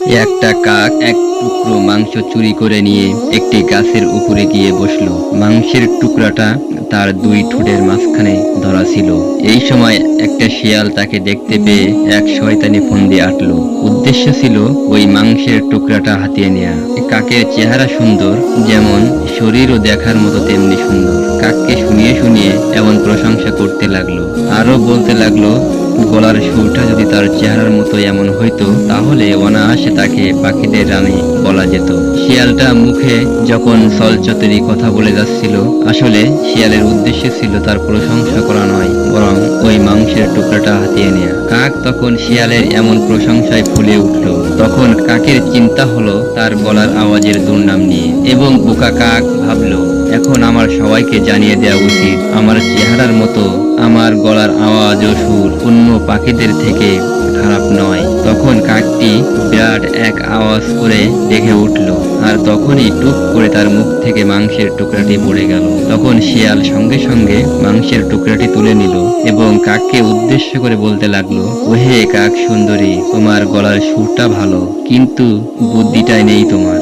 একটা কাক এক টুকরো মাংস চুরি করে নিয়ে একটি গাছের উপরে গিয়ে বসল। মাংসের টুকরাটা তার দুই ঠোঁটের মাঝখানে ধরা ছিল। এই সময় একটা শিয়াল তাকে দেখতে পেয়ে এক শয়তানি ফন্দি আটলো। উদ্দেশ্য ছিল ওই মাংসের টুকরাটা হাতিয়ে নেয়া। কাকের চেহারা সুন্দর, যেমন শরীরও দেখার মতো তেমনি সুন্দর। কাককে শুনিয়ে শুনিয়ে এমন প্রশংসা করতে লাগল। আরও বলতে লাগল গলার সুরটা যদি তার চেহারার মতো এমন হইতো, তাহলে অনায়াসে তাকে পাখিদের রানী বলা যেত। শিয়ালটা মুখে যখন সলচতেরই কথা বলে যাচ্ছিল, আসলে শিয়ালের উদ্দেশ্য ছিল তার প্রশংসা করা নয়, বরং ওই মাংসের টুকরাটা হাতিয়ে নেয়া। কাক তখন শিয়ালের এমন প্রশংসায় ফুলে উঠল। তখন কাকের চিন্তা হলো তার গলার আওয়াজের দুর্নাম নিয়ে, এবং বোকা কাক ভাবলো এখন আমার সবাইকে জানিয়ে দেওয়া উচিত, আমার চেহারার মতো, আমার গলার আওয়াজ ও সুর অন্য পাখিদের থেকে খারাপ নয়। তখন কাকটি বিরাট এক আওয়াজ করে দেখে উঠল, আর তখনই টুক করে তার মুখ থেকে মাংসের টুকরাটি পড়ে গেল। তখন শিয়াল সঙ্গে সঙ্গে মাংসের টুকরাটি তুলে নিল এবং কাককে উদ্দেশ্য করে বলতে লাগল, ওহে কাক সুন্দরী, তোমার গলার সুরটা ভালো, কিন্তু বুদ্ধিটাই নেই তোমার।